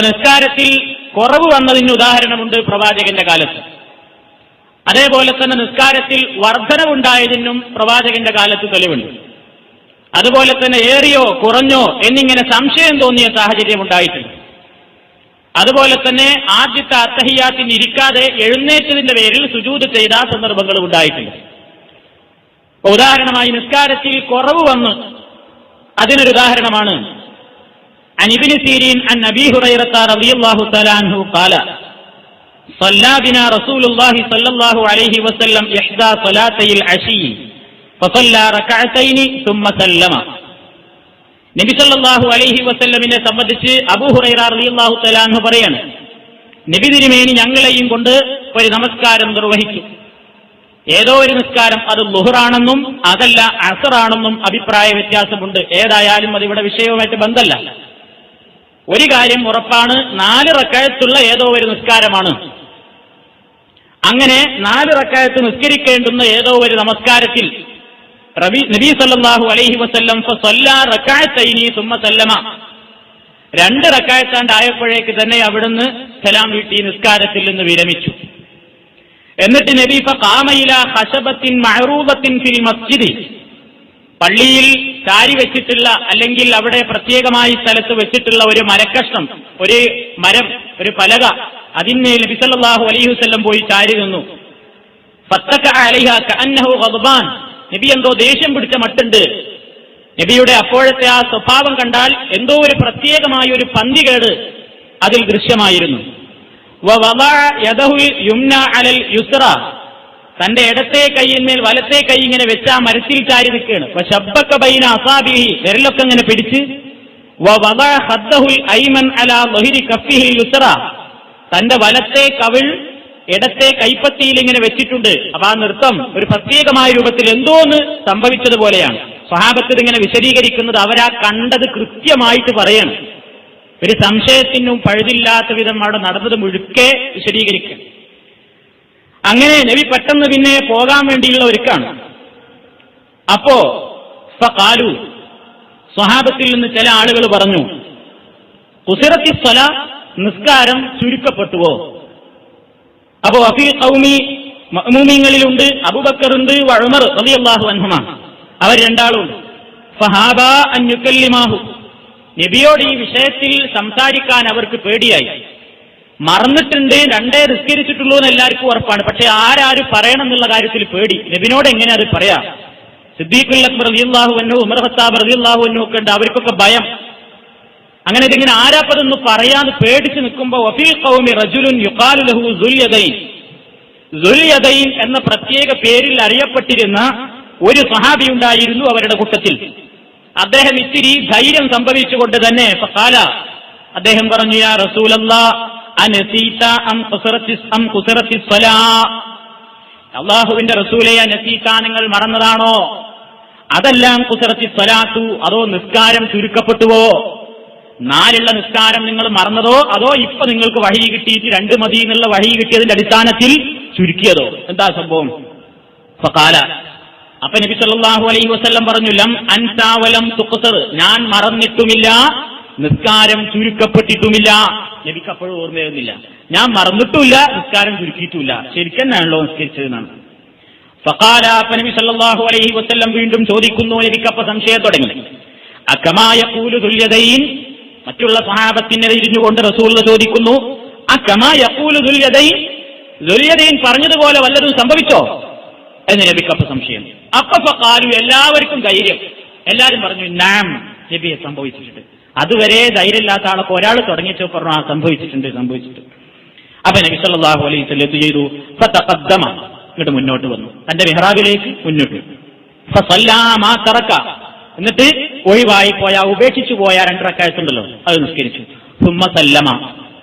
നിസ്കാരത്തിൽ കുറവ് വന്നതിന് ഉദാഹരണമുണ്ട് പ്രവാചകന്റെ കാലത്ത്. അതേപോലെ തന്നെ നിസ്കാരത്തിൽ വർധനവുണ്ടായതിനും പ്രവാചകന്റെ കാലത്ത് തെളിവുണ്ട്. അതുപോലെ തന്നെ ഏറിയോ കുറഞ്ഞോ എന്നിങ്ങനെ സംശയം തോന്നിയ സാഹചര്യം ഉണ്ടായിട്ടുണ്ട്. അതുപോലെ തന്നെ ആദ്യത്തെ അത്തഹിയാത്തിന് ഇരിക്കാതെ എഴുന്നേറ്റതിന്റെ പേരിൽ സുജൂത് ചെയ്ത സന്ദർഭങ്ങളും ഉണ്ടായിട്ടുണ്ട്. ഉദാഹരണമായി നിസ്കാരത്തിൽ കുറവ് വന്ന് അതിനൊരു ഉദാഹരണമാണ് عن ابن سيرين عن ابي هريره رضي الله تعالى عنه قال صلى بنا رسول الله صلى الله عليه وسلم احدى صلاتي العشي فصلى ركعتين ثم سلم നബി സല്ലല്ലാഹു അലൈഹി വസല്ലമിനെ സംബന്ധിച്ച് അബൂ ഹുറൈറ റളിയല്ലാഹു തആല അൻഹു പറയാണ് നബി തിരുമേനി ഞങ്ങളെയും കൊണ്ട് ഒരു നമസ്കാരം നിർവഹിച്ചു ഏതോ ഒരു നിസ്കാരം അത് ലുഹറാണെന്നും അതല്ല അസറാണെന്നും അഭിപ്രായ വ്യത്യാസമുണ്ട് ഏതായാലും അത് ഇവിടെ വിഷയവുമായിട്ട് ബന്ധമല്ല ഒരു കാര്യം ഉറപ്പാണ് നാല് റക്കായത്തുള്ള ഏതോ ഒരു നിസ്കാരമാണ്. അങ്ങനെ നാല് റക്കായത്ത് നിസ്കരിക്കേണ്ടുന്ന ഏതോ ഒരു നമസ്കാരത്തിൽ റബി നബി സല്ലല്ലാഹു അലൈഹി വസല്ലം റക്കായത്തൈനി സുമ്മ സല്ലമ. രണ്ട് റക്കായത്താണ്ടായപ്പോഴേക്ക് തന്നെ അവിടുന്ന് സലാം വീട്ടി നിസ്കാരത്തിൽ നിന്ന് വിരമിച്ചു. എന്നിട്ട് നബി കാമയില ഹസബത്തിൻ മഹറൂബത്തിൻ ഫിൽ മസ്ജിദി. പള്ളിയിൽ ചാരി വെച്ചിട്ടുള്ള അല്ലെങ്കിൽ അവിടെ പ്രത്യേകമായി സ്ഥലത്ത് വെച്ചിട്ടുള്ള ഒരു മരക്കഷ്ണം ഒരു മരം ഒരു പലക അതിന് നബിസല്ലാഹു അലൈഹി പോയി ചാരി നിന്നു നബി എന്തോ ദേഷ്യം പിടിച്ച മട്ടുണ്ട്. നബിയുടെ അപ്പോഴത്തെ ആ സ്വഭാവം കണ്ടാൽ എന്തോ ഒരു പ്രത്യേകമായ ഒരു പന്തികേട് അതിൽ ദൃശ്യമായിരുന്നു. തന്റെ ഇടത്തെ കൈയിന്മേൽ വലത്തെ കൈ ഇങ്ങനെ വെച്ച് ആ മരത്തിൽ ചാരി നിൽക്കുകയാണ്. അപ്പൊ ശബ്ദക്ക ബൈന അസാബിഹി വിരലൊക്കെ ഇങ്ങനെ പിടിച്ച് അലാ തന്റെ വലത്തെ കവിൾ ഇടത്തെ കൈപ്പത്തിയിൽ ഇങ്ങനെ വെച്ചിട്ടുണ്ട്. അപ്പൊ ആ നൃത്തം ഒരു പ്രത്യേകമായ രൂപത്തിൽ എന്തോന്ന് സംഭവിച്ചതുപോലെയാണ്. സ്വഹാബത്ത് ഇങ്ങനെ വിശദീകരിക്കുന്നത് അവരാ കണ്ടത് കൃത്യമായിട്ട് പറയണം. ഒരു സംശയത്തിനും പഴുതില്ലാത്ത വിധം അവിടെ നടന്നത് മുഴുക്കെ വിശദീകരിക്കുക. അങ്ങനെ നബി പെട്ടെന്ന് പിന്നെ പോകാൻ വേണ്ടിയുള്ള ഒരുക്കാണ്. അപ്പോ കാലു സ്വഹാബത്തിൽ നിന്ന് ചില ആളുകൾ പറഞ്ഞു കുസിറത്തി സ്വല നിസ്കാരം ചുരുക്കപ്പെട്ടുവോ? അപ്പോ അഫീ കൗമി മഅ്മൂമിങ്ങളിലുണ്ട് അബുബക്കറുണ്ട് വഴമർ റളിയല്ലാഹു അൻഹുമ. അവർ രണ്ടാളുണ്ട് ഫഹാബ അൻ യുക്കല്ലിമാഹു. നബിയോട് ഈ വിഷയത്തിൽ സംസാരിക്കാൻ അവർക്ക് പേടിയായി. മറന്നിട്ടുണ്ട് രണ്ടേ നിസ്കരിച്ചിട്ടുള്ളൂ എന്ന് എല്ലാവർക്കും ഉറപ്പാണ്. പക്ഷെ ആരാരും പറയണം എന്നുള്ള കാര്യത്തിൽ പേടി. നബിനോട് എങ്ങനെ അത് പറയാം? സിദ്ദീഖുൽ അക്ബർ റളിയല്ലാഹു അൻഹു ഉമർ ഖത്താബ് റളിയല്ലാഹു അൻഹു ഒക്കെ ഉണ്ട്. അവർക്കൊക്കെ ഭയം. അങ്ങനെ ഇതിങ്ങനെ ആരാപ്പതൊന്ന് പറയാന്ന് പേടിച്ച് നിൽക്കുമ്പോ വഫീൽ കൗമി റജുലുൻ ദുൽയദൈൻ എന്ന പ്രത്യേക പേരിൽ അറിയപ്പെട്ടിരുന്ന ഒരു സഹാബി ഉണ്ടായിരുന്നു അവരുടെ കൂട്ടത്തിൽ. അദ്ദേഹം ഇത്തിരി ധൈര്യം സംഭവിച്ചുകൊണ്ട് തന്നെ അദ്ദേഹം പറഞ്ഞു യാ റസൂലല്ലാ അള്ളാഹുവിന്റെ റസൂലെ നസീത നിങ്ങൾ മറന്നതാണോ? അതെല്ലാം കുസറത്തി സ്വലാത്തു അതോ നിസ്കാരം ചുരുക്കപ്പെട്ടുവോ? നാലുള്ള നിസ്കാരം നിങ്ങൾ മറന്നതോ അതോ ഇപ്പൊ നിങ്ങൾക്ക് വഴി കിട്ടിയിട്ട് രണ്ട് മതി എന്നുള്ള വഴി കിട്ടിയതിന്റെ അടിസ്ഥാനത്തിൽ ചുരുക്കിയതോ? എന്താ സംഭവം? അപ്പൊ നബി സല്ലല്ലാഹു അലൈഹി വസല്ലം പറഞ്ഞു ലം അൻസാവലം തുഖ്സർ. ഞാൻ മറന്നിട്ടുമില്ല. നിസ്കാരം ചുരുക്കപ്പെട്ടിട്ടുമില്ല. നബിക്ക് അപ്പോഴും ഓർമ്മയായിരുന്നില്ല ഞാൻ മറന്നിട്ടുമില്ല നിസ്കാരം ചുരുക്കിയിട്ടുമില്ല. ശരിക്കും തന്നെയാണല്ലോ നിസ്കരിച്ചതെന്നാണ്. ഫഖാല നബി സല്ലല്ലാഹു അലൈഹി വസ്ല്ലം വീണ്ടും ചോദിക്കുന്നു നബിക്കപ്പ സംശയം തുടങ്ങി. അക്കമായ കൂലു തുല്യതയിൽ മറ്റുള്ള സഹാബത്തിനെ ഇരിഞ്ഞുകൊണ്ട് റസൂൽ ചോദിക്കുന്നു അക്കമായ കൂലു തുല്യതയിൻ ദുല്യതയിൻ പറഞ്ഞതുപോലെ വല്ലതും സംഭവിച്ചോ? എന്ന് നബിക്കപ്പ സംശയം. അപ്പൊ കാലു എല്ലാവർക്കും ധൈര്യം. എല്ലാരും പറഞ്ഞു നാം നബിയെ സംഭവിച്ചിട്ടുണ്ട്. അതുവരെ ധൈര്യമില്ലാത്ത ആളൊക്കെ ഒരാൾ തുടങ്ങിച്ചു പറഞ്ഞു ആ സംഭവിച്ചിട്ടുണ്ട് സംഭവിച്ചിട്ടുണ്ട് അപ്പൊ നബി സല്ലല്ലാഹു അലൈഹി വസല്ലം ചെയ്തു? ഫതഖദ്ദമ. ഇങ്ങോട്ട് മുന്നോട്ട് വന്നു. തന്റെ മെഹ്റാബിലേക്ക് മുന്നോട്ട് തറക്ക. എന്നിട്ട് ഒഴിവായി പോയ ഉപേക്ഷിച്ചു പോയ രണ്ടരക്കായത്തുണ്ടല്ലോ അത് നിസ്കരിച്ചു. സുമ്മ സല്ലമ.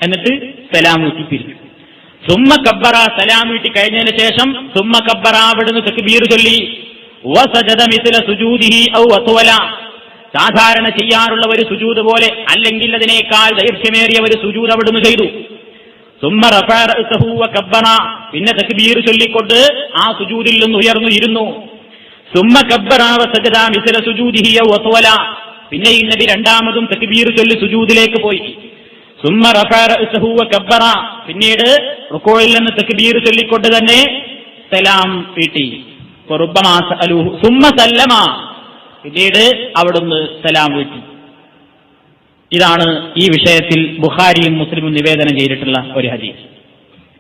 എന്നിട്ട് സലാം ഊട്ടി പിരിച്ചു സുമ്മ കബ്ബറ സലാം വീട്ടി കഴിഞ്ഞതിന് ശേഷം സുമ്മ കബ്ബറ അവിടുന്ന് തക്ബീർ ചൊല്ലി. സുജൂദിഹി ഔ സാധാരണ ചെയ്യാറുള്ള ഒരു സുജൂത് പോലെ അല്ലെങ്കിൽ അതിനേക്കാൾ ദൈർഘ്യമേറിയ ഒരു സുജൂത് അവിടുന്ന് ചെയ്തു. വകബ്ബറ. പിന്നെ തക്ബീർ ചൊല്ലിക്കൊണ്ട് ആ സുജൂതിൽ നിന്ന് ഉയർന്നു ഇരുന്നു. സുമ്മ കബ്ബറ മിസ്ല സുജൂദിഹിയ പിന്നെ ഈ നബി രണ്ടാമതും തക്ബീർ ചൊല്ലി സുജൂദിലേക്ക് പോയി. സുമ്മ റഫഅ കബ്ബറ പിന്നീട് റുക്കോയിൽ നിന്ന് തക്ബീർ ചൊല്ലിക്കൊണ്ട് തന്നെ സലാം വീട്ടി. സുമ്മ സല്ലമ. പിന്നീട് അവിടുന്ന് സലാം വീട്ടി. ഇതാണ് ഈ വിഷയത്തിൽ ബുഖാരിയും മുസ്ലിമും നിവേദനം ചെയ്തിട്ടുള്ള ഒരു ഹദീസ്.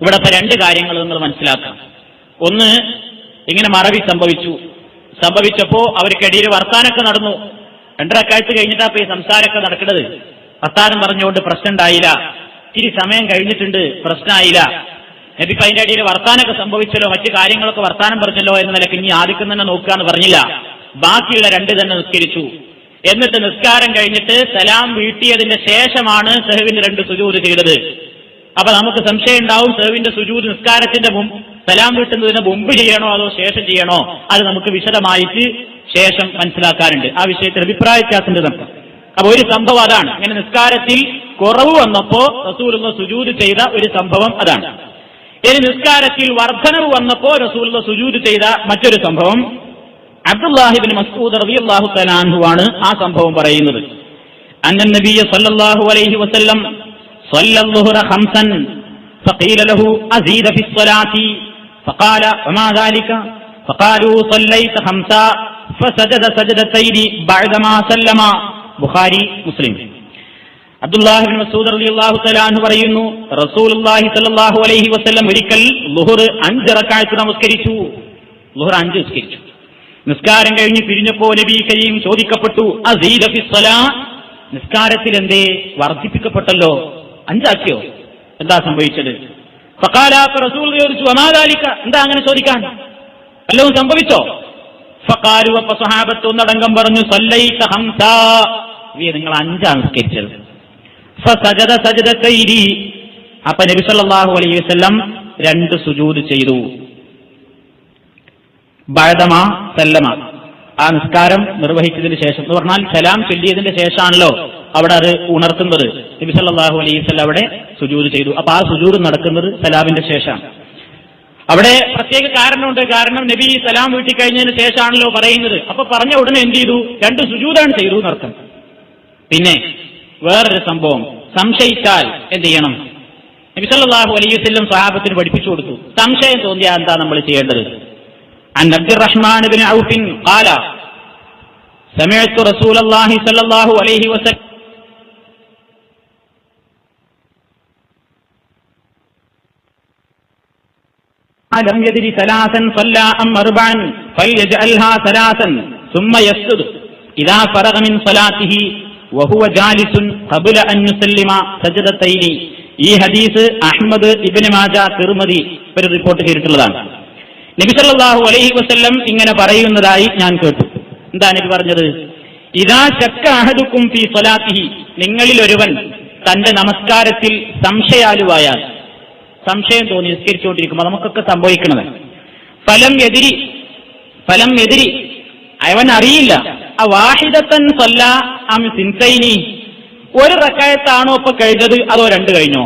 ഇവിടെ രണ്ട് കാര്യങ്ങൾ നിങ്ങൾ മനസ്സിലാക്കാം. ഒന്ന് ഇങ്ങനെ മറവി സംഭവിച്ചു. സംഭവിച്ചപ്പോ അവർക്കിടയിൽ വർത്താനൊക്കെ നടന്നു. രണ്ടരക്കാഴ്ച കഴിഞ്ഞിട്ടാ പോയി സംസാരമൊക്കെ നടക്കുന്നത്. വർത്താനം പറഞ്ഞുകൊണ്ട് പ്രശ്നം ഉണ്ടായില്ല. ഇത്തിരി സമയം കഴിഞ്ഞിട്ടുണ്ട് പ്രശ്നമായില്ല. നബിക്ക് അതിന്റെ ഇടയിൽ വർത്താനൊക്കെ സംഭവിച്ചല്ലോ മറ്റു കാര്യങ്ങളൊക്കെ വർത്താനം പറഞ്ഞല്ലോ എന്ന നിലയ്ക്ക് ഇനി ആദ്യം തന്നെ നോക്കുക എന്ന് പറഞ്ഞില്ല. ബാക്കിയുള്ള രണ്ട് തന്നെ നിസ്കരിച്ചു. എന്നിട്ട് നിസ്കാരം കഴിഞ്ഞിട്ട് സലാം വീട്ടിയതിന്റെ ശേഷമാണ് സെഹുവിന്റെ രണ്ട് സുജൂത് ചെയ്തത്. അപ്പൊ നമുക്ക് സംശയം ഉണ്ടാവും സെഹുവിന്റെ സുജൂത് നിസ്കാരത്തിന്റെ സലാം വീട്ടുന്നതിന് മുമ്പ് ചെയ്യണോ അതോ ശേഷം ചെയ്യണോ? അത് നമുക്ക് വിശദമായിട്ട് ശേഷം മനസ്സിലാക്കാറുണ്ട് ആ വിഷയത്തിൽ അഭിപ്രായ വ്യത്യാസത്തിന്റെ നമുക്ക്. അപ്പൊ ഒരു സംഭവം അതാണ്. അങ്ങനെ നിസ്കാരത്തിൽ കുറവ് വന്നപ്പോ റസൂലുള്ള സുജൂത് ചെയ്ത ഒരു സംഭവം അതാണ്. ഇനി നിസ്കാരത്തിൽ വർധനവ് വന്നപ്പോ റസൂലുള്ള സുജൂത് ചെയ്ത മറ്റൊരു സംഭവം അബ്ദുല്ലാഹിബിൻ മസ്ഊദ് റളിയല്ലാഹു തആല അൻഹു ആണ് ആ സംഭവം പറയുന്നത് അന്ന നബിയ സല്ലല്ലാഹു അലൈഹി വസല്ലം صلى الظهر خمسا فقيل له أزيد في الصلاة فقال وما ذلك فقالوا صليت خمسا فسجد سجدتين بعدما سلم ബുഖാരി മുസ്ലിം അബ്ദുല്ലാഹിബിൻ മസൂദ് റളിയല്ലാഹു തആല അൻഹു പറയുന്നു റസൂലുള്ളാഹി സ്വല്ലല്ലാഹു അലൈഹി വസല്ലം ഒരിക്കൽ ളുഹർ അഞ്ച് റക്അത്ത് നമസ്കരിച്ചു ളുഹർ അഞ്ച് നിസ്കരിച്ചു നിസ്കാരം കഴിഞ്ഞ് പിരിഞ്ഞപ്പോ നബി കരീം ചോദിക്കപ്പെട്ടു നിസ്കാരത്തിൽ എന്തേ? വർദ്ധിപ്പിക്കപ്പെട്ടല്ലോ. അഞ്ചാക്കിയോ? എന്താ സംഭവിച്ചത്? ഫഖാലാപ്പ റസൂൽ ചോദിച്ചു അമാലാലിക്ക എന്താ അങ്ങനെ ചോദിക്കാൻ? വല്ലതും സംഭവിച്ചോ? ഫഖാലു അപ്പ സ്വഹാബത്ത് ഒന്നടങ്കം പറഞ്ഞു സല്ലൈത ഹംസ. നിങ്ങൾ അഞ്ചാണ് നിസ്കരിച്ചത് ഫസജദ സജദത്തൈരി അപ്പൊ നബി സല്ലല്ലാഹു അലൈഹി വസല്ലം രണ്ട് സുജൂദ് ചെയ്തു. ബഴതമ സല്ലമ. ആ നിസ്കാരം നിർവഹിച്ചതിന് ശേഷം എന്ന് പറഞ്ഞാൽ സലാം ചൊല്ലിയതിന്റെ ശേഷമാണല്ലോ അവിടെ അത് ഉണർത്തുന്നത്. നബി സല്ലല്ലാഹു അലൈഹി വസല്ലം അവിടെ സുജൂത് ചെയ്തു. അപ്പൊ ആ സുജൂത് നടക്കുന്നത് സലാമിന്റെ ശേഷമാണ്. അവിടെ പ്രത്യേക കാരണമുണ്ട്. കാരണം നബി സലാം വീട്ടി കഴിഞ്ഞതിന് ശേഷമാണല്ലോ പറയുന്നത്. അപ്പൊ പറഞ്ഞ ഉടനെ എന്ത് ചെയ്തു? രണ്ട് സുജൂതാണ് ചെയ്തു എന്നർത്ഥം പിന്നെ വേറൊരു സംഭവം. സംശയിച്ചാൽ എന്ത് ചെയ്യണം? നബി സല്ലല്ലാഹു അലൈഹി വസല്ലം സ്വഹാബത്തിന് പഠിപ്പിച്ചു കൊടുത്തു. സംശയം തോന്നിയാൽ എന്താ നമ്മൾ ചെയ്യേണ്ടത്? عن عبد الرحمن بن عوف قال سمعت رسول الله صلى الله عليه وسلم لم يدر ثلاثا صلى أم أربعا فليجعلها ثلاثا ثم يسجد إذا فرغ من صلاته وهو جالس قبل أن يسلم سجدتين ഈ ഹദീസ് അഹ്മദ് ഇബിന് മാജ തിരുമതി ഒരു റിപ്പോർട്ട് ചെയ്തിട്ടുള്ളതാണ് നബി സല്ലല്ലാഹു അലൈഹി വസല്ലം ഇങ്ങനെ പറയുന്നതായി ഞാൻ കേട്ടു. എന്താ നബി പറഞ്ഞത്? ഇതാ ചക്ക അഹദുക്കും ഫി സ്വലാത്തിഹി നിങ്ങളിൽ ഒരുവൻ തന്റെ നമസ്കാരത്തിൽ സംശയാലുവായാൽ സംശയം തോന്നി നിസ്കരിച്ചുകൊണ്ടിരിക്കുമ്പോൾ നമുക്കൊക്കെ സംഭവിക്കുന്നത് ഫലം എതിരി ഫലം എതിരി അവൻ അറിയില്ല. ആ വാഹിദത്തൻ സ്വല്ല അം സിൻസൈനി. ഒരു റക്കായത്താണോ ഇപ്പൊ കഴിഞ്ഞത്? അതോ രണ്ട് കഴിഞ്ഞോ?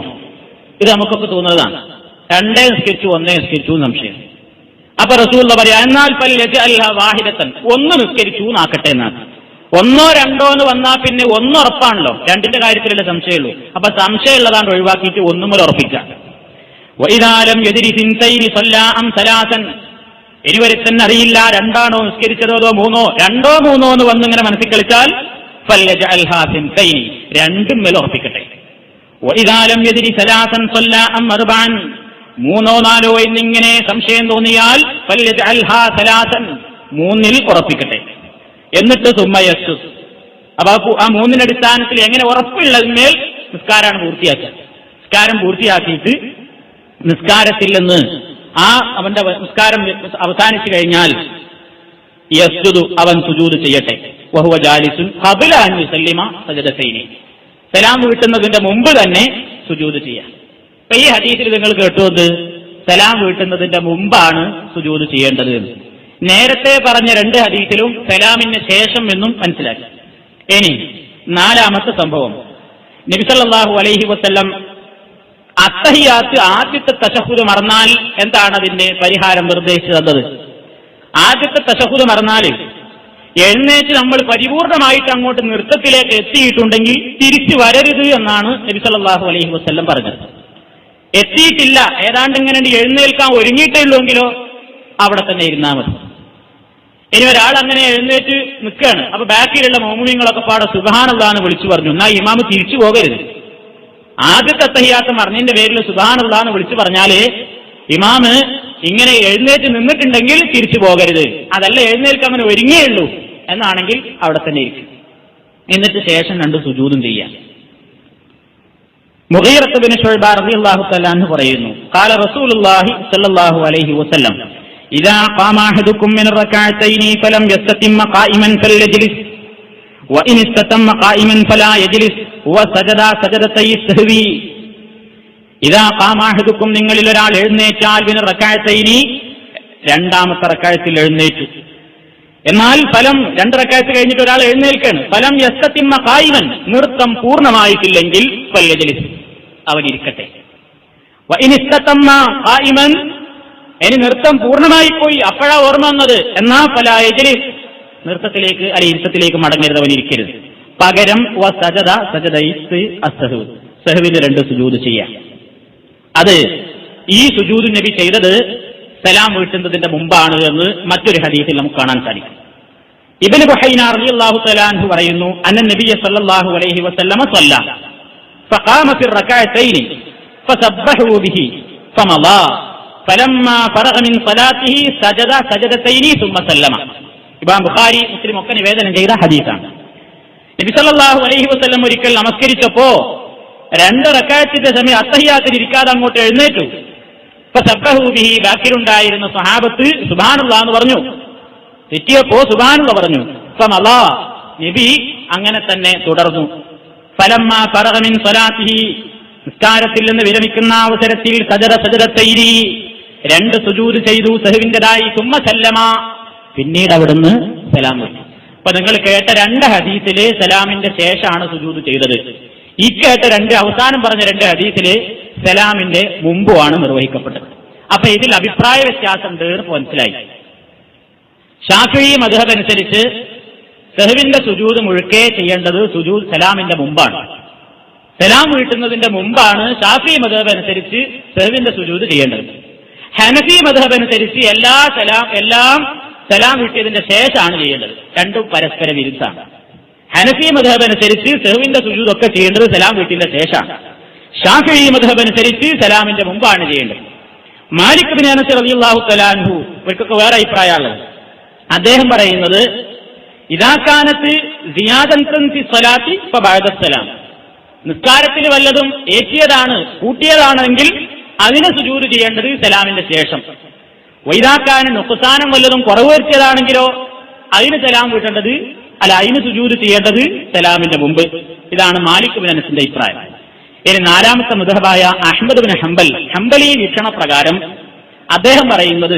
ഇത് നമുക്കൊക്കെ തോന്നുന്നതാണ്. രണ്ടേ നിസ്കരിച്ചു ഒന്നേ നിസ്കരിച്ചു സംശയം. അപ്പൊ റസൂൽ പറയാ എന്നാൽ പല്ലത് അല്ല വാഹിദത്തൻ ഒന്ന് നിസ്കരിച്ചു നാക്കട്ടെ എന്നാണ്. ഒന്നോ രണ്ടോ എന്ന് വന്നാൽ പിന്നെ ഒന്ന് ഉറപ്പാണല്ലോ. രണ്ടിന്റെ കാര്യത്തിലല്ലേ സംശയമുള്ളൂ. അപ്പൊ സംശയമുള്ളതാണ് ഒഴിവാക്കിയിട്ട് ഒന്നും കൂടെ ഉറപ്പിക്കാം സലാസൻ. ഇനിവരുത്തൻ അറിയില്ല രണ്ടാണോ നിസ്കരിച്ചതോ മൂന്നോ? രണ്ടോ മൂന്നോ എന്ന് വന്ന് വന്നിങ്ങനെ മനസ്സിൽ കളിച്ചാൽ രണ്ടും മേൽ ഉറപ്പിക്കട്ടെ. മൂന്നോ നാലോ എന്നിങ്ങനെ സംശയം തോന്നിയാൽ സലാസൻ മൂന്നിൽ ഉറപ്പിക്കട്ടെ. എന്നിട്ട് സുമ്മയസ്സു അപ്പൊ ആ മൂന്നിന്റെ അടിസ്ഥാനത്തിൽ എങ്ങനെ ഉറപ്പുള്ളതിന്മേൽ നിസ്കാരമാണ് പൂർത്തിയാക്കുക. നിസ്കാരം പൂർത്തിയാക്കിയിട്ട് നിസ്കാരത്തിൽ നിന്ന് ആ അവന്റെ നിസ്കാരം അവസാനിച്ചു കഴിഞ്ഞാൽ യസ്ജുദു അവൻ സുജൂദ് ചെയ്യട്ടെ. വഹുവ ജാലിസുൻ ഖബല അൻ സലാം വീട്ടുന്നതിന്റെ മുമ്പ് തന്നെ സുജൂദ് ചെയ്യാം അപ്പൊ ഈ ഹദീസിൽ നിങ്ങൾ കേട്ടുവന്ന് സലാം വീട്ടുന്നതിന്റെ മുമ്പാണ് സുജൂത് ചെയ്യേണ്ടത്. നേരത്തെ പറഞ്ഞ രണ്ട് ഹദീസിലും സലാമിന് ശേഷം എന്നും മനസ്സിലാക്കി. ഇനി നാലാമത്തെ സംഭവം. നബിസല്ലാഹു അലൈഹി വസ്ല്ലം അത്തഹിയാത്ത് ആദ്യത്തെ തശഹുദ് മറന്നാൽ എന്താണ് അതിന്റെ പരിഹാരം നിർദ്ദേശിച്ചു തന്നത്? ആദ്യത്തെ തശഹുദ് മറന്നാൽ എഴുന്നേറ്റ് നമ്മൾ പരിപൂർണമായിട്ട് അങ്ങോട്ട് നൃത്തത്തിലേക്ക് എത്തിയിട്ടുണ്ടെങ്കിൽ തിരിച്ചു വരരുത് എന്നാണ് നബി സല്ലല്ലാഹു അലൈഹി വസ്ല്ലം പറഞ്ഞത്. എത്തിയിട്ടില്ല. ഏതാണ്ട് ഇങ്ങനെ എഴുന്നേൽക്കാൻ ഒരുങ്ങിയിട്ടേ ഉള്ളൂവെങ്കിലോ അവിടെ തന്നെ ഇരുന്നാൽ മതി. ഇനി ഒരാൾ അങ്ങനെ എഴുന്നേറ്റ് നിൽക്കുകയാണ്. അപ്പൊ ബാക്കിലുള്ള മോമുമിങ്ങളൊക്കെ പാടെ സുഖാനുള്ളതാണ് വിളിച്ചു പറഞ്ഞു. എന്നാ ഇമാമ് തിരിച്ചു പോകരുത്. ആദ്യത്തെ തയ്യാത്ത മറിഞ്ഞിന്റെ പേരിൽ സുഖാനുള്ളതാണ് വിളിച്ചു പറഞ്ഞാൽ ഇമാമ് ഇങ്ങനെ എഴുന്നേറ്റ് നിന്നിട്ടുണ്ടെങ്കിൽ തിരിച്ചു പോകരുത്. അതല്ല എഴുന്നേൽക്കാൻ അങ്ങനെ ഒരുങ്ങിയുള്ളൂ എന്നാണെങ്കിൽ അവിടെ തന്നെ ഇരിക്കും. എന്നിട്ട് ശേഷം രണ്ട് സുജൂതും ചെയ്യാം. മുഗീറത്ത് ബിൻ ഷുഅബ റളിയല്ലാഹു തആല അൻഹു പറയുന്നു ഖാല റസൂലുള്ളാഹി സ്വല്ലല്ലാഹു അലൈഹി വസല്ലം ഇദാ ഖാമ അഹദുക്കും മിൻ റകഅതൈനി ഫലം യസ്തതിമ്മ ഖായിമൻ ഫൽയജ്ലിസ് وإن استتم قائما فلا يجلس وسجد سجدتي السهوي ഇതാ കാമാഹദുക്കും നിങ്ങളിൽ ഒരാൾ എഴുന്നേറ്റാൽ പിന്നെ റക്കായത്തൈനി രണ്ടാമത്തെ റക്കായത്തിൽ എഴുന്നേറ്റു എന്നാൽ ഫലം രണ്ട് റക്കായത്ത് കഴിഞ്ഞിട്ട് ഒരാൾ എഴുന്നേൽക്കാണ് ഫലം യസ്തത്തിമ്മ കായിവൻ നൃത്തം പൂർണ്ണമായിട്ടില്ലെങ്കിൽ പല്യജലിസ് അവൻ ഇരിക്കട്ടെ ഇനി നൃത്തം പൂർണമായി പോയി അപ്പോഴാ ഓർമ്മ വന്നത്. എന്നാ പല എജലിസ് നൃത്തത്തിലേക്ക് അല്ലെ ഇരുത്തത്തിലേക്ക് മടങ്ങരുത് അവൻ ഇരിക്കരുത് പകരം വ സജദ സജദൈസ് അസഹു സഹുവിന് രണ്ട് സുജൂത് ചെയ്യാം. അത് ഈ സുജൂദ് നബി ചെയ്തത് സലാം വീട്ടുന്നതിന്റെ മുമ്പാണ് എന്ന് മറ്റൊരു ഹദീസിൽ നമുക്ക് കാണാൻ സാധിക്കും. ഇബിന് ബുഹൈന തആല അൻഹു പറയുന്നു അന്ന നബിയ സല്ലല്ലാഹു അലൈഹി വസല്ലമ فقام في الركعتين فسبحوا به فمضى فلما فرغ من صلاته سجد سجدتين ثم سلم ഇമാം ബുഖാരി മുസ്ലിം ഒക്കെ നിവേദനം ചെയ്ത ഹദീസാണ് നബി സല്ലല്ലാഹു അലൈഹി വസല്ലം ഒരിക്കൽ നമസ്കരിച്ചപ്പോ രണ്ട് റക്കായത്തിന്റെ സമയം അത്തഹിയാത്തിൽ ഇരിക്കാതെ അങ്ങോട്ട് എഴുന്നേറ്റു ഇപ്പൊ സബ്ബഹൂബിഹി ബാക്കിലുണ്ടായിരുന്ന സഹാബത്ത് സുബാനുള്ള എന്ന് പറഞ്ഞു തെറ്റിയപ്പോ സുബാനുള്ള പറഞ്ഞു ഇപ്പം അല്ലാ നബി അങ്ങനെ തന്നെ തുടർന്നു ഫലമ്മ പറകമിൻ സ്വലാത്തിഹി. നിസ്കാരത്തിൽ നിന്ന് വിരമിക്കുന്ന അവസരത്തിൽ സജര സജരത്തൈരി രണ്ട് സുജൂത് ചെയ്തു സഹുവിന്റെതായി തുമ്മ സല്ലമ. പിന്നീട് അവിടുന്ന് സലാം വെച്ചു അപ്പൊ നിങ്ങൾ കേട്ട രണ്ട് ഹദീസിൽ സലാമിന്റെ ശേഷമാണ് സുജൂത് ചെയ്തത്. ഈ കേട്ട രണ്ട് അവസാനം പറഞ്ഞ രണ്ട് ഹദീസിൽ സലാമിന്റെ മുമ്പുമാണ് നിർവഹിക്കപ്പെട്ടത്. അപ്പൊ ഇതിൽ അഭിപ്രായ വ്യത്യാസം തീർപ്പ് മനസ്സിലായി. ഷാഫി മധുഹബ് അനുസരിച്ച് സെഹുവിന്റെ സുജൂത് മുഴുക്കെ ചെയ്യേണ്ടത് സുജൂദ് സലാമിന്റെ മുമ്പാണ്. സലാം വീട്ടുന്നതിന്റെ മുമ്പാണ് ഷാഫി മധബ് അനുസരിച്ച് സെഹുവിന്റെ സുജൂത് ചെയ്യേണ്ടത്. ഹനഫി മധബ് അനുസരിച്ച് എല്ലാ സലാം എല്ലാം സലാം വീട്ടിയതിന്റെ ശേഷമാണ് ചെയ്യേണ്ടത്. രണ്ടും പരസ്പര വിരുദ്ധാണ് ഹനഫി മധബ് അനുസരിച്ച് സെഹുവിന്റെ സുജൂദൊക്കെ ചെയ്യേണ്ടത് സലാം വീട്ടിന്റെ ശേഷമാണ്. ഷാഫി മധബ് അനുസരിച്ച് സലാമിന്റെ മുമ്പാണ് ചെയ്യേണ്ടത്. മാലിക് ബിൻ അനസ് റളിയല്ലാഹു ഇവർക്കൊക്കെ വേറെ അഭിപ്രായമുള്ളത്. അദ്ദേഹം പറയുന്നത് ഇതാക്കാനത്ത് സ്വലാത്തി സലാം. നിസ്കാരത്തിൽ വല്ലതും ഏറ്റിയതാണ് കൂട്ടിയതാണെങ്കിൽ അതിനെ സുജൂദ് ചെയ്യേണ്ടത് സലാമിന്റെ ശേഷം. വൈതാക്കാൻ നുക്കുസാനം വല്ലതും കുറവ് വരുത്തിയതാണെങ്കിലോ അതിന് സലാം വീട്ടേണ്ടത് അല്ല അതിന് സുജൂദ് ചെയ്യേണ്ടത് സലാമിന്റെ മുമ്പ്. ഇതാണ് മാലിക് ബിൻ അനസിന്റെ അഭിപ്രായം. ഇനി നാലാമത്തെ മുതഹബായ അഹമ്മദ് ബിൻ ഹംബൽ ഹംബലി വീക്ഷണ പ്രകാരം അദ്ദേഹം പറയുന്നത്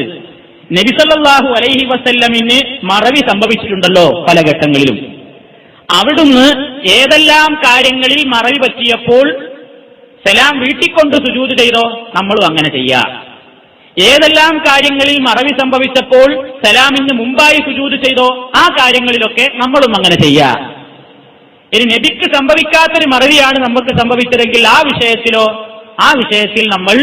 നബിസല്ലാഹു അലൈഹി വസല്ലമിന് മറവി സംഭവിച്ചിട്ടുണ്ടല്ലോ പല ഘട്ടങ്ങളിലും. അവിടുന്ന് ഏതെല്ലാം കാര്യങ്ങളിൽ മറവി പറ്റിയപ്പോൾ സലാം വീട്ടിക്കൊണ്ട് സുജൂത് ചെയ്തോ നമ്മളും അങ്ങനെ ചെയ്യാം. ഏതെല്ലാം കാര്യങ്ങളിൽ മറവി സംഭവിച്ചപ്പോൾ സലാമിന് മുമ്പായി സുജൂത് ചെയ്തോ ആ കാര്യങ്ങളിലൊക്കെ നമ്മളും അങ്ങനെ ചെയ്യാം. ഇനി നബിക്ക് സംഭവിക്കാത്തൊരു മറവിയാണ് നമുക്ക് സംഭവിച്ചതെങ്കിൽ ആ വിഷയത്തിലോ ആ വിഷയത്തിൽ നമ്മൾ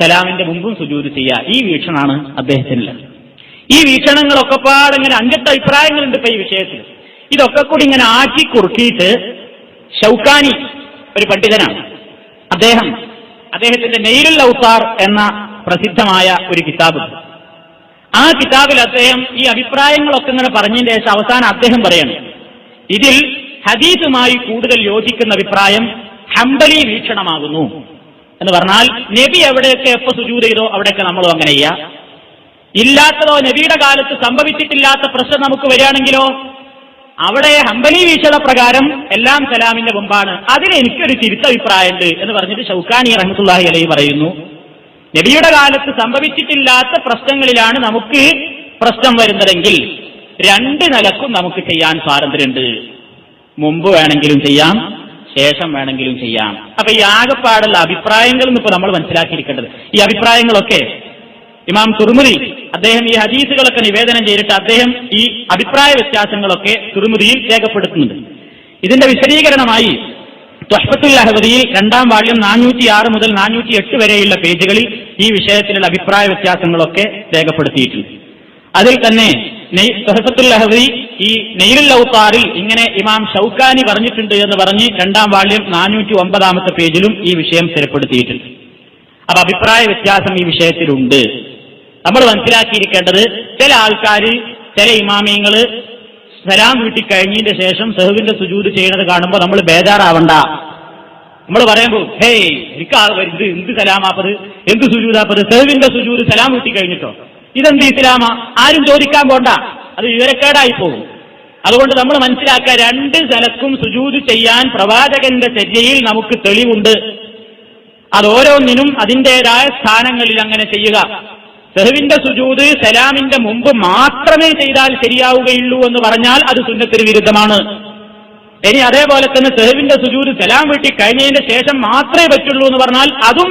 സലാമിന്റെ മുമ്പും സുജൂത് ചെയ്യുക ഈ വീക്ഷണമാണ് അദ്ദേഹത്തിനുള്ളത്. ഈ വീക്ഷണങ്ങളൊക്കെ പാടിങ്ങനെ അഞ്ചെട്ട് അഭിപ്രായങ്ങളുണ്ട് ഇപ്പൊ ഈ വിഷയത്തിൽ. ഇതൊക്കെ കൂടി ഇങ്ങനെ ആക്കി കുറുക്കിയിട്ട് ഷൗക്കാനി ഒരു പണ്ഡിതനാണ്. അദ്ദേഹം അദ്ദേഹത്തിന്റെ നെയ്രുൽ ഔസാർ എന്ന പ്രസിദ്ധമായ ഒരു കിതാബ്. ആ കിതാബിൽ അദ്ദേഹം ഈ അഭിപ്രായങ്ങളൊക്കെ ഇങ്ങനെ പറഞ്ഞതിന്റെ ശേഷം അവസാനം അദ്ദേഹം പറയണം. ഇതിൽ ഹദീസുമായി കൂടുതൽ യോജിക്കുന്ന അഭിപ്രായം ഹംബലി വീക്ഷണമാകുന്നു. എന്ന് പറഞ്ഞാൽ നബി എവിടെയൊക്കെ എപ്പോ സുജൂത് ചെയ്തോ അവിടെയൊക്കെ നമ്മളും അങ്ങനെ ചെയ്യാം. ഇല്ലാത്തതോ നബിയുടെ കാലത്ത് സംഭവിച്ചിട്ടില്ലാത്ത പ്രശ്നം നമുക്ക് വരികയാണെങ്കിലോ അവിടെ ഹംബലി വീക്ഷണ പ്രകാരം എല്ലാം സലാമിന്റെ മുമ്പാണ്. അതിന് എനിക്കൊരു തിരുത്തഭിപ്രായമുണ്ട് എന്ന് പറഞ്ഞിട്ട് ഷൌഖാനി റഹ്മത്തുല്ലാഹി അലൈ പറയുന്നു. നബിയുടെ കാലത്ത് സംഭവിച്ചിട്ടില്ലാത്ത പ്രശ്നങ്ങളിലാണ് നമുക്ക് പ്രശ്നം വരുന്നതെങ്കിൽ രണ്ട് നിലക്കും നമുക്ക് ചെയ്യാൻ സ്വാതന്ത്ര്യമുണ്ട്. മുമ്പ് വേണമെങ്കിലും ചെയ്യാം ശേഷം വേണമെങ്കിലും ചെയ്യാം. അപ്പൊ ഈ ആകെപ്പാടുള്ള അഭിപ്രായങ്ങൾ ഇപ്പൊ നമ്മൾ മനസ്സിലാക്കിയിരിക്കേണ്ടത്. ഈ അഭിപ്രായങ്ങളൊക്കെ ഇമാം തുർമുരി അദ്ദേഹം ഈ ഹദീസുകളൊക്കെ നിവേദനം ചെയ്തിട്ട് അദ്ദേഹം ഈ അഭിപ്രായ വ്യത്യാസങ്ങളൊക്കെ തുറമുതിയിൽ രേഖപ്പെടുത്തുന്നുണ്ട്. ഇതിന്റെ വിശദീകരണമായി തൊഷ്പത്തുൽ അഹബദിയിൽ രണ്ടാം വാള്യം നാനൂറ്റി ആറ് മുതൽ നാനൂറ്റി എട്ട് വരെയുള്ള പേജുകളിൽ ഈ വിഷയത്തിലുള്ള അഭിപ്രായ വ്യത്യാസങ്ങളൊക്കെ രേഖപ്പെടുത്തിയിട്ടുണ്ട്. അതിൽ തന്നെ ത്വഹഫത്തുൽ അഹദി ഈ നെയ്ലുൽ ഔത്താറിൽ ഇങ്ങനെ ഇമാം ഷൗക്കാനി പറഞ്ഞിട്ടുണ്ട് എന്ന് പറഞ്ഞ് രണ്ടാം വാള്യം നാനൂറ്റി ഒമ്പതാമത്തെ പേജിലും ഈ വിഷയം സ്ഥിരപ്പെടുത്തിയിട്ടുണ്ട്. അപ്പൊ അഭിപ്രായ വ്യത്യാസം ഈ വിഷയത്തിലുണ്ട്. നമ്മൾ മനസ്സിലാക്കിയിരിക്കേണ്ടത് ചില ആൾക്കാർ ചില ഇമാമിയങ്ങൾ സലാം വീട്ടി കഴിഞ്ഞതിന്റെ ശേഷം സെഹുവിന്റെ സുജൂത് ചെയ്യുന്നത് കാണുമ്പോൾ നമ്മൾ ബേജാറാവണ്ട. നമ്മൾ പറയുമ്പോൾ ഹേയ് എനിക്ക് ഇത് എന്ത് സലാമാപ്പത്? എന്ത് സുജൂതാപ്പത്? സെഹുവിന്റെ സുജൂത് സലാം വീട്ടി കഴിഞ്ഞിട്ടോ? ഇതെന്ത് ഇസ്ലാമ? ആരും ചോദിക്കാൻ പോണ്ട. അത് വിവരക്കേടായി പോകും. അതുകൊണ്ട് നമ്മൾ മനസ്സിലാക്കുക രണ്ട് സ്ഥലത്തും സുജൂത് ചെയ്യാൻ പ്രവാചകന്റെ ചര്യയിൽ നമുക്ക് തെളിവുണ്ട്. അത് ഓരോന്നിനും അതിന്റെതായ സ്ഥാനങ്ങളിൽ അങ്ങനെ ചെയ്യുക. സെഹുവിന്റെ സുജൂത് സലാമിന്റെ മുമ്പ് മാത്രമേ ചെയ്താൽ ശരിയാവുകയുള്ളൂ എന്ന് പറഞ്ഞാൽ അത് സുന്നത്തിന് വിരുദ്ധമാണ്. ഇനി അതേപോലെ തന്നെ സെഹുവിന്റെ സുജൂത് സലാം വീട്ടി കഴിഞ്ഞതിന്റെ ശേഷം മാത്രമേ പറ്റുള്ളൂ എന്ന് പറഞ്ഞാൽ അതും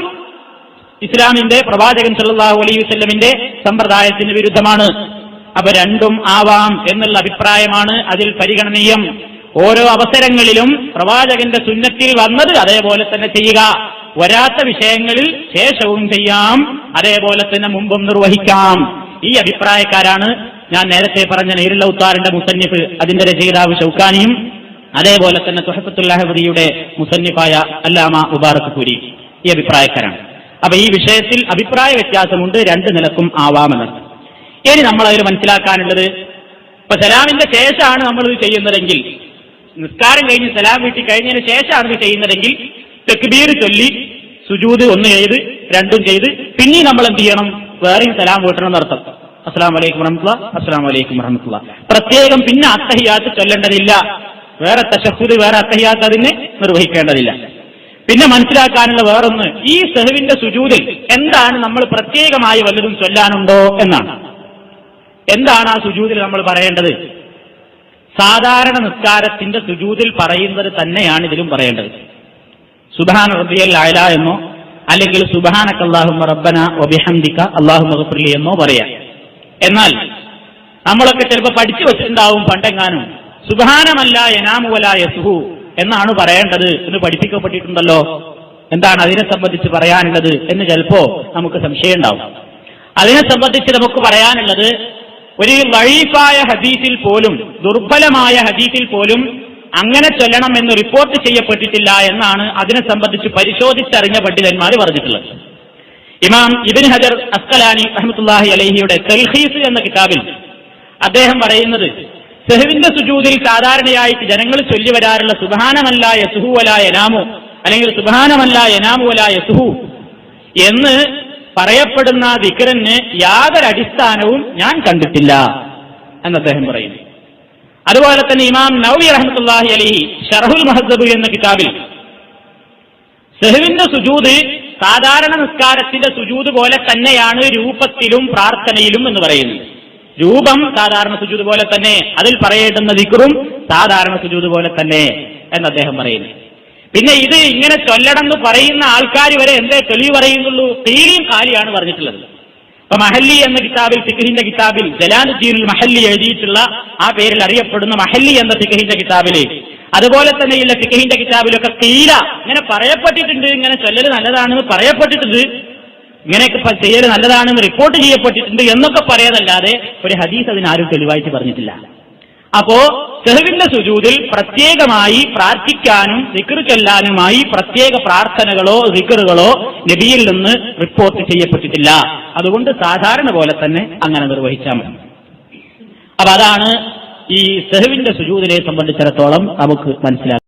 ഇസ്ലാമിന്റെ പ്രവാചകൻ സല്ലാഹു അലൈഹി വസല്ലമിന്റെ സമ്പ്രദായത്തിന് വിരുദ്ധമാണ്. അപ്പൊ രണ്ടും ആവാം എന്നുള്ള അഭിപ്രായമാണ് അതിൽ പരിഗണനീയം. ഓരോ അവസരങ്ങളിലും പ്രവാചകന്റെ സുന്നത്തിൽ വന്നത് അതേപോലെ തന്നെ ചെയ്യുക. വരാത്ത വിഷയങ്ങളിൽ ശേഷവും ചെയ്യാം അതേപോലെ തന്നെ മുമ്പും നിർവഹിക്കാം. ഈ അഭിപ്രായക്കാരാണ് ഞാൻ നേരത്തെ പറഞ്ഞ നെയ്രുല്ലൗത്താറിന്റെ മുസന്നിഫ് അതിന്റെ രചയിതാവ് ഷൌക്കാനിയും അതേപോലെ തന്നെ തുഹഫത്തുല്ലാഹബദിയുടെ മുസന്നിഫായ അല്ലാമ മുബാറക് പുരി. ഈ അഭിപ്രായക്കാരാണ്. അപ്പൊ ഈ വിഷയത്തിൽ അഭിപ്രായ വ്യത്യാസമുണ്ട് രണ്ട് നിലക്കും ആവാമെന്ന്. ഇനി നമ്മൾ അതിൽ മനസ്സിലാക്കാനുള്ളത്. ഇപ്പൊ സലാമിന്റെ ശേഷമാണ് നമ്മൾ ഇത് ചെയ്യുന്നതെങ്കിൽ നിസ്കാരം കഴിഞ്ഞ് സലാം വീട്ടി കഴിഞ്ഞതിന് ശേഷമാണ് ഇത് ചെയ്യുന്നതെങ്കിൽ തെക്ബീർ ചൊല്ലി സുജൂത് ഒന്ന് ചെയ്ത് രണ്ടും ചെയ്ത് പിന്നെ നമ്മൾ എന്ത് ചെയ്യണം? വേറെയും സലാം വീട്ടണം എന്നർത്ഥം അസ്സാം വലൈക്കും വറഹമുല്ല അസ്സാം വലൈക്കും വറഹമുല്ല പ്രത്യേകം പിന്നെ അത്തഹിയാത്ത് ചൊല്ലേണ്ടതില്ല. വേറെ തശഹുദ് വേറെ അത്തഹിയാത്ത് അതിന് നിർവഹിക്കേണ്ടതില്ല. പിന്നെ മനസ്സിലാക്കാനുള്ള വേറൊന്ന് ഈ സെഹുവിന്റെ സുജൂതിൽ എന്താണ് നമ്മൾ പ്രത്യേകമായി വല്ലതും ചൊല്ലാനുണ്ടോ എന്നാണ്. എന്താണ് ആ സുജൂതിൽ നമ്മൾ പറയേണ്ടത്? സാധാരണ നിസ്കാരത്തിന്റെ സുജൂതിൽ പറയുന്നത് തന്നെയാണ് ഇതിലും പറയേണ്ടത്. സുബാൻ റബിയൽ അയല എന്നോ അല്ലെങ്കിൽ സുബാനക്ക് അള്ളാഹുമ റബ്ബന ഒബിഹംദിക്ക അള്ളാഹു മഹഫുർലി എന്നോ പറയാം. എന്നാൽ നമ്മളൊക്കെ ചിലപ്പോൾ പഠിച്ചു വെച്ചിട്ടുണ്ടാവും പണ്ടെങ്ങാനും. സുബാനമല്ല എനാമുവല യസുഹു എന്നാണ് പറയേണ്ടത് എന്ന് പഠിപ്പിക്കപ്പെട്ടിട്ടുണ്ടല്ലോ. എന്താണ് അതിനെ സംബന്ധിച്ച് പറയാനുള്ളത് എന്ന് ചിലപ്പോ നമുക്ക് സംശയം ഉണ്ടാവും അതിനെ സംബന്ധിച്ച് നമുക്ക് പറയാനുള്ളത് ഒരു വഴീഫായ ഹദീസിൽ പോലും ദുർബലമായ ഹദീസിൽ പോലും അങ്ങനെ ചൊല്ലണം എന്ന് റിപ്പോർട്ട് ചെയ്യപ്പെട്ടിട്ടില്ല എന്നാണ് അതിനെ സംബന്ധിച്ച് പരിശോധിച്ചറിഞ്ഞ പണ്ഡിതന്മാർ പറഞ്ഞിട്ടുള്ളത്. ഇമാം ഇബിൻ ഹജർ അസ്കലാനി അഹമ്മത്തുല്ലാഹി അലഹിയുടെ തെൽഹീസ് എന്ന കിതാബിൽ അദ്ദേഹം പറയുന്നത് സെഹുവിന്റെ സുജൂതിൽ സാധാരണയായിട്ട് ജനങ്ങൾ ചൊല്ലി വരാറുള്ള സുബാനമല്ല യസുഹു അല എനാമു അല്ലെങ്കിൽ സുബാനമല്ല എനാമു അല യസുഹു എന്ന് പറയപ്പെടുന്ന ദിക്കറിന് യാതൊരു അടിസ്ഥാനവും ഞാൻ കണ്ടിട്ടില്ല എന്ന് അദ്ദേഹം പറയുന്നു. അതുപോലെ തന്നെ ഇമാം നൌവി റഹ്മത്തുല്ലാഹി അലിഹി ഷർഹുൽ മഹദബ് എന്ന കിതാബിൽ സെഹുവിന്റെ സുജൂത് സാധാരണ നിസ്കാരത്തിന്റെ സുജൂത് പോലെ തന്നെയാണ് രൂപത്തിലും പ്രാർത്ഥനയിലും എന്ന് പറയുന്നത്. രൂപം സാധാരണ സുജൂത് പോലെ തന്നെ അതിൽ പറയേണ്ടുന്ന ദിക്കറും സാധാരണ സുജൂത് പോലെ തന്നെ എന്ന് അദ്ദേഹം പറയുന്നു. പിന്നെ ഇത് ഇങ്ങനെ ചൊല്ലണമെന്ന് പറയുന്ന ആൾക്കാർ വരെ എന്തേ തെളിവ് പറയുന്നുള്ളൂ? തീരെയും കാലിയാണ് പറഞ്ഞിട്ടുള്ളത്. ഇപ്പൊ മഹല്ലി എന്ന കിതാബിൽ ഫിഖഹിന്റെ കിതാബിൽ ജലാലുദ്ദീനുൽ മഹല്ലി എഴുതിയിട്ടുള്ള ആ പേരിൽ അറിയപ്പെടുന്ന മഹല്ലി എന്ന ഫിഖഹിന്റെ കിതാബിൽ അതുപോലെ തന്നെ തന്നെയുള്ള ഫിഖഹിന്റെ കിതാബിലൊക്കെ തീര ഇങ്ങനെ പറയപ്പെട്ടിട്ടുണ്ട്. ഇങ്ങനെ ചൊല്ലല് നല്ലതാണെന്ന് പറയപ്പെട്ടിട്ടുണ്ട്. ഇങ്ങനെയൊക്കെ ചെയ്യൽ നല്ലതാണെന്ന് റിപ്പോർട്ട് ചെയ്യപ്പെട്ടിട്ടുണ്ട് എന്നൊക്കെ പറയാതല്ലാതെ ഒരു ഹദീസ് അതിനാരും തെളിവായിട്ട് പറഞ്ഞിട്ടില്ല. അപ്പോ സെഹുവിന്റെ സുജൂതിൽ പ്രത്യേകമായി പ്രാർത്ഥിക്കാനും ദിക്കറ് ചൊല്ലാനുമായി പ്രത്യേക പ്രാർത്ഥനകളോ ദിക്കറുകളോ നബിയിൽ നിന്ന് റിപ്പോർട്ട് ചെയ്യപ്പെട്ടിട്ടില്ല. അതുകൊണ്ട് സാധാരണ പോലെ തന്നെ അങ്ങനെ നിർവഹിച്ചാൽ മതി. അപ്പൊ അതാണ് ഈ സെഹുവിന്റെ സുജൂതിനെ സംബന്ധിച്ചിടത്തോളം നമുക്ക് മനസ്സിലാക്കുന്നത്